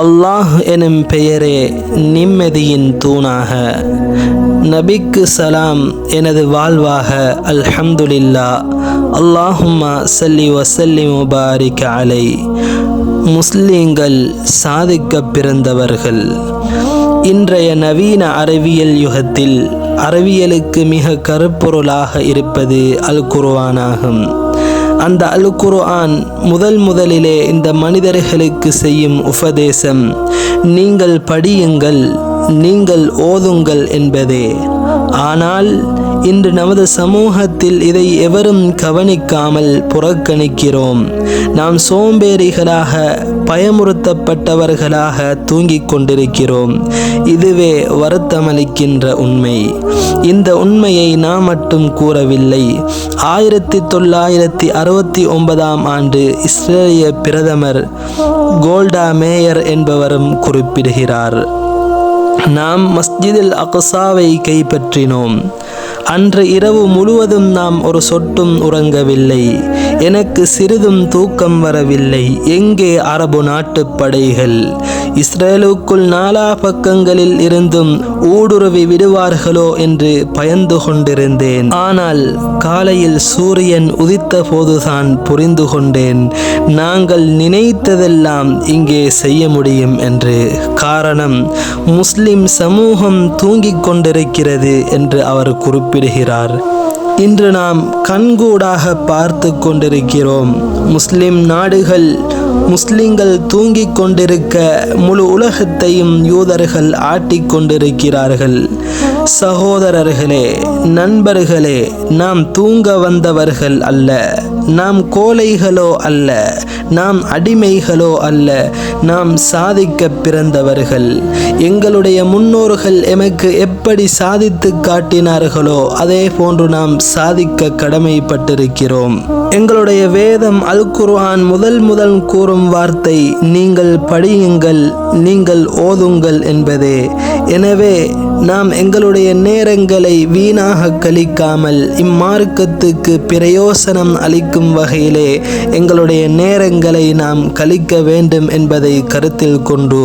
அல்லாஹ் எனும் பெயரே நிம்மதியின் தூணாக. நபிக்கு சலாம் எனது வாழ்வாக அல்ஹம்துலில்லா. அல்லாஹும்மா சல்லி வசல்லி முபாரிக் அலை. முஸ்லீம்கள் சாதிக்க பிறந்தவர்கள். இன்றைய நவீன அறிவியல் யுகத்தில் அறிவியலுக்கு மிக கருப்பொருளாக இருப்பது அல் குருவானாகும் அந்த அல் குர்ஆன் முதல் முதலிலே இந்த மனிதர்களுக்கு செய்யும் உபதேசம் நீங்கள் படியுங்கள் நீங்கள் ஓதுங்கள் என்பதே. ஆனால் இன்று நமது சமூகத்தில் இதை எவரும் கவனிக்காமல் புறக்கணிக்கிறோம். நாம் சோம்பேறிகளாக பயமுறுத்தப்பட்டவர்களாக தூங்கிக் கொண்டிருக்கிறோம். இதுவே வருத்தமளிக்கின்ற உண்மை. இந்த உண்மையை நாம் மட்டும் கூறவில்லை. ஆயிரத்தி தொள்ளாயிரத்தி அறுபத்தி ஒன்பதாம் ஆண்டு இஸ்ரேலிய பிரதமர் கோல்டா மேயர் என்பவரும் குறிப்பிடுகிறார். நாம் மஸ்ஜிதில் அகசாவை கைப்பற்றினோம். அன்று இரவு முழுவதும் நாம் ஒரு சொட்டும் உறங்கவில்லை. எனக்கு சிறிதும் தூக்கம் வரவில்லை. எங்கே அரபு நாட்டு படைகள் இஸ்ரேலுக்குள் நாலா பக்கங்களில் இருந்தும் ஊடுருவி விடுவார்களோ என்று பயந்து கொண்டிருந்தேன். ஆனால் காலையில் சூரியன் உதித்த போதுதான் புரிந்து கொண்டேன். நாங்கள் நினைத்ததெல்லாம் இங்கே செய்ய முடியும் என்று. காரணம் முஸ்லிம் சமூகம் தூங்கிக் கொண்டிருக்கிறது என்று அவர் குறிப்பிடுகிறார். இன்று நாம் கண்கூடாக பார்த்து கொண்டிருக்கிறோம். முஸ்லிம் நாடுகள் முஸ்லிம்கள் தூங்கிக் கொண்டிருக்க முழு உலகத்தையும் யூதர்கள் ஆட்டிக் கொண்டிருக்கிறார்கள். சகோதரர்களே நண்பர்களே நாம் தூங்க வந்தவர்கள் அல்ல. நாம் கோலைகளோ அல்ல. நாம் அடிமைகளோ அல்ல. நாம் சாதிக்க பிறந்தவர்கள். எங்களுடைய முன்னோர்கள் எமக்கு எப்படி சாதித்து காட்டினார்களோ அதே போன்று நாம் சாதிக்க கடமைப்பட்டிருக்கிறோம். எங்களுடைய வேதம் அல் குர்ஆன் முதல் முதல் கூறும் வார்த்தை நீங்கள் படியுங்கள் நீங்கள் ஓதுங்கள் என்பதே. எனவே நாம் எங்களுடைய நேரங்களை வீணாக கழிக்காமல் இம்மார்க்கத்துக்கு பிரயோசனம் அளிக்கும் வகையிலே எங்களுடைய நேரங்களை நாம் கழிக்க வேண்டும் என்பதை கருத்தில் கொண்டு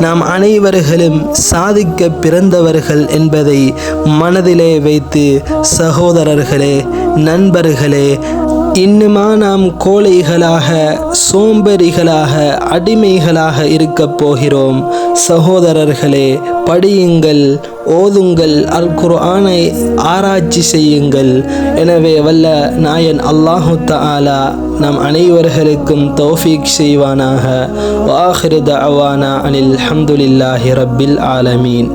நாம் அனைவர்களும் சாதிக்க பிறந்தவர்கள் என்பதை மனதிலே வைத்து சகோதரர்களே நண்பர்களே இன்னுமா நாம் கோழைகளாக சோம்பேறிகளாக அடிமைகளாக இருக்கப் போகிறோம். சகோதரர்களே படியுங்கள் ஓதுங்கள் அல் குர்ஆனை ஆராய்ச்சி செய்யுங்கள். எனவே வல்ல நாயன் அல்லாஹு தாலா நம் அனைவர்களுக்கும் தௌஃபீக் செய்வானாக. வாஹிரு அவானா அனில் ஹம்துலில்லாஹி ரப்பில் ஆலமீன்.